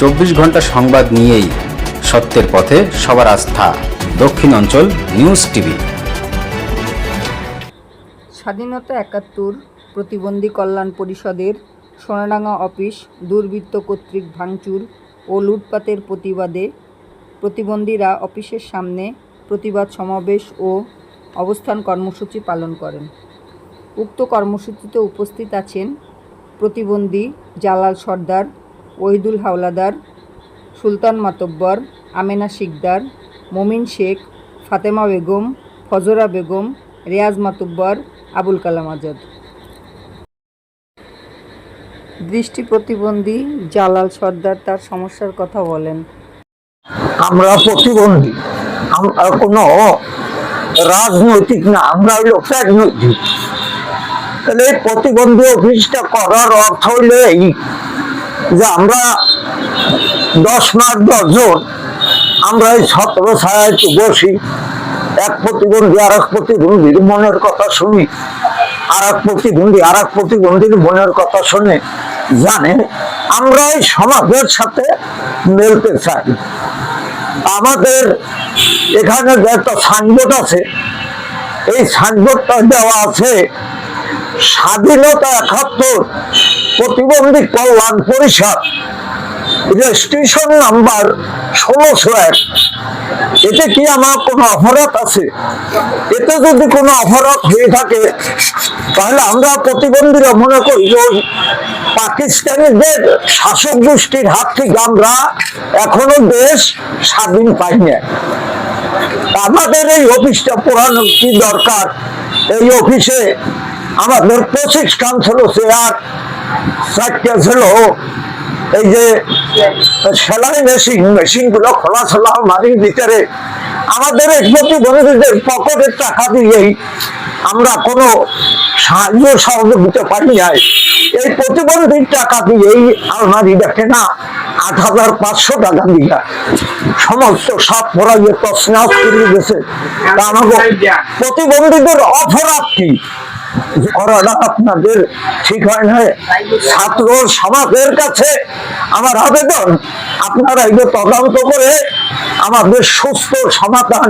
চব্বিশ ঘণ্টা সংবাদ নিয়েই সত্যের পথে সবার আস্থা। দক্ষিণ অঞ্চল নিউজ টিভি। স্বাধীনতা একাত্তর প্রতিবন্ধী কল্যাণ পরিষদের সোনাডাঙ্গা অফিস দুর্বৃত্ত কর্তৃক ভাঙচুর ও লুটপাতের প্রতিবাদে প্রতিবন্ধীরা অফিসের সামনে প্রতিবাদ সমাবেশ ও অবস্থান কর্মসূচি পালন করেন। উক্ত কর্মসূচিতে উপস্থিত আছেন প্রতিবন্ধী জালাল সর্দার ওহিদুল হাওলাদার, সুলতান মাতব্বর, আমেনা শিকদার, মমিন শেখ, ফাতেমা বেগম, ফজরা বেগম, রেয়াজ মাতুব্বর, আবুল কালাম আজাদ। দৃষ্টি প্রতিবন্ধী জালাল সর্দার তার সমস্যার কথা বলেন। আমরা প্রতিবন্ধী, আমরা কোনো রাজনৈতিক না, আমরা হইল রাজনৈতিক তাহলে এই প্রতিবন্ধী অফিসটা করার অর্থ হইল এই। যে আমরা দশ মাস দশজন আমরা এই সতেরো ছায় বসি, এক প্রতিবন্ধী আর এক প্রতিবন্ধীর মনের কথা শুনি আর এক প্রতিবন্ধী আর এক প্রতিবন্ধীর মনের কথা শুনে জানে, আমরা এই সমাজের সাথে মেলতে চাই। আমাদের এখানে যে একটা সাইনবোর্ড আছে, এই সাইনবোর্ডটা দেওয়া আছে, স্বাধীনতা একাত্তর প্রতিবন্ধী কল্যাণ পরিষদ রেজিস্ট্রেশন নাম্বার ষোলোশো এক। এতে কি আমার কোনো অপরাধ আছে? এতে যদি কোনো অপরাধ হয়ে থাকে, তাহলে আমরা প্রতিবন্ধীরা মনে করি যে পাকিস্তানিদের শাসক গোষ্ঠীর হাত থেকে আমরা এখনও দেশ স্বাধীন পাই না আমাদের এই অফিসটা পুরানো কি দরকার? এই অফিসে আমাদের পঁচিশ কান ছিল চেয়ার ছিল। এই যে সেলাই মেশিন মেশিনগুলো খোলা ভিতরে। আমাদের পকেটের টাকা দিয়েই আমরা কোনো সাহায্য সহযোগিতা পাই নাই এই প্রতিবন্ধীর টাকা দিয়েই আলমারি দেখে না, আট হাজার পাঁচশো টাকা দিয়া সমস্ত সব পড়াইয়ে তসনাস করে গেছে প্রতিবন্ধীদের অপরাধ কি? আপনাদের ঠিক হয় না ছাত্র সমাজের কাছে আমার আবেদন, আপনারা এই তদন্ত করে আমাদের সুস্থ সমাধান,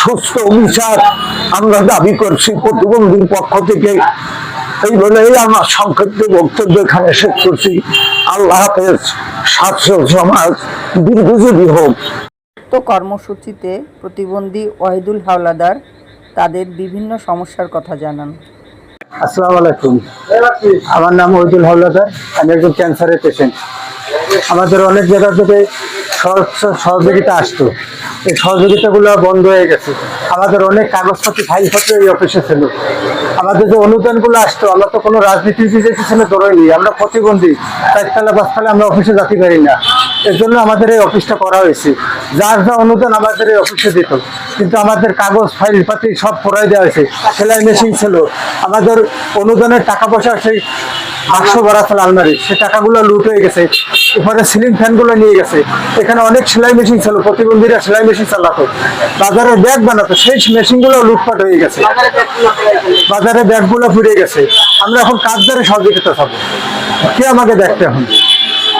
সুস্থ বিচার আমরা দাবি করছি প্রতিবন্ধীর পক্ষ থেকে। এই বলেই আমার সংক্ষিপ্ত বক্তব্য এখানে শেষ করছি। আল্লাহ হাফেজ ছাত্র সমাজ দীর্ঘজীবী হোক। কর্মসূচিতে প্রতিবন্ধী ওয়াহিদুল হাওলাদার তাদের বিভিন্ন সমস্যার কথা জানান। আসসালামু আলাইকুম। আমার নাম ওইদুল হাওলাদার আমি একজন ক্যান্সারের পেশেন্ট আমাদের অনেক জায়গা থেকে সহ- সহযোগিতা আসতো। এই সহযোগিতাগুলো বন্ধ হয়ে গেছে। আমাদের অনেক কাগজপত্র, ফাইলপত্র এই অফিসে ছিল। আমাদের যে অনুদানগুলো আসতো, আমরা তো কোনো রাজনীতিবিদের পিছনে দৌড়াইনি, আমরা প্রতিবন্ধী। চারতলা, পাঁচতলা আমরা অফিসে যেতে পারি না। এর জন্য আমাদের এই অফিসটা করা হয়েছে। যার যা অনুদান আমাদের এই অফিসে দিত। কিন্তু আমাদের কাগজ, ফাইল, পাতি সব পড়াই দেওয়া হয়েছে। সেলাই মেশিন ছিল। আমাদের অনুদানের টাকা পয়সা সেই বাক্স ভরা ছিল আলমারি সে টাকাগুলো লুট হয়ে গেছে। উপরে সিলিং ফ্যানগুলো নিয়ে গেছে। এখানে অনেক সেলাই মেশিন ছিল প্রতিবন্ধীরা সেলাই মেশিন চালাতো। বাজারে ব্যাগ বানাতো, সেই মেশিনগুলো লুটপাট হয়ে গেছে। বাজারে ব্যাগগুলো ফিরে গেছে। আমরা এখন কাজ ধরে সহযোগিতা পাবো কে আমাকে দেখতে এখন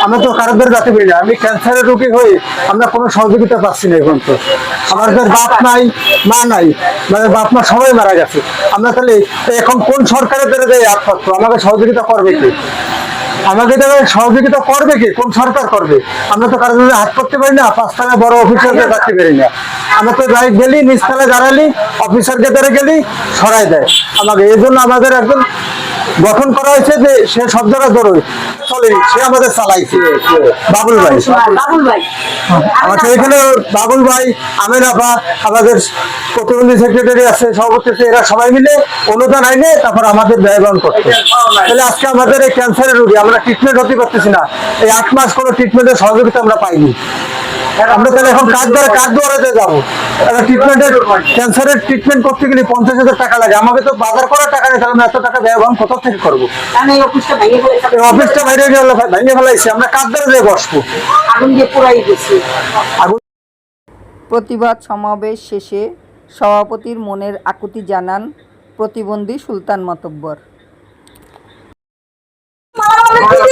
আমরা তো কারোদের যাতে পারি না। আমি ক্যান্সারের রোগী হয়ে আমরা কোনো সহযোগিতা পাচ্ছি না এখন তো। আমাদের বাপ নাই, মা নাই। মানে বাপ, মা সবাই মারা গেছে। আমরা তাহলে এখন কোন সরকারের দ্বারা যাই হাত আমাকে সহযোগিতা করবে কি? আমাকে তো সহযোগিতা করবে কে? কোন সরকার করবে? আমরা তো কারোর হাত করতে পারি না, পাঁচ পাঁচতলা বড় অফিসারকে রাখতে পারি না। আমরা তো যাই গেলি নিচতলা দাঁড়ালি অফিসারকে ধরে গেলি, সরাই দেয়। আমাকে এই জন্য আমাদের একজন গঠন করা হয়েছে যে সে সব চলে সে আমাদের চালাইছে। বাবুল ভাই। আমাদের এখানে বাবুল ভাই আমের আপা আমাদের প্রতিবন্ধী সেক্রেটারি আছে সভাপতি আছে এরা সবাই মিলে অনুদান আইনে তারপর আমাদের তাহলে আজকে আমাদের এই ক্যান্সারের রোগী আমরা ট্রিটমেন্ট হতে পারতেছি না। এই আট মাস কোনো ট্রিটমেন্টের সহযোগিতা আমরা পাইনি। আমরা তাহলে এখন কাজ ধরে কাজ দুয়ারাতে যাব। ট্রিটমেন্টের ক্যান্সারের ট্রিটমেন্ট করতে গেলে পঞ্চাশ হাজার টাকা লাগে। আমাকে তো বাজার করার টাকা নেই তাহলে আমি এত টাকা ব্যয় বহন কোথা থেকে করব? আমি এই অফিসটা বাইরে গেলে ভেঙে ফেলাইছি। আমরা কাজ ধরে যেয়ে বসবো। আগুন দিয়ে পুরাই গেছি প্রতিবাদ সমাবেশ শেষে সভাপতির মনের আকুতি জানান প্রতিবন্ধী সুলতান মাতব্বর আমরা কি দিয়ে খেলব? আমরা কি করব এই যে আমাদের ঠিক আছে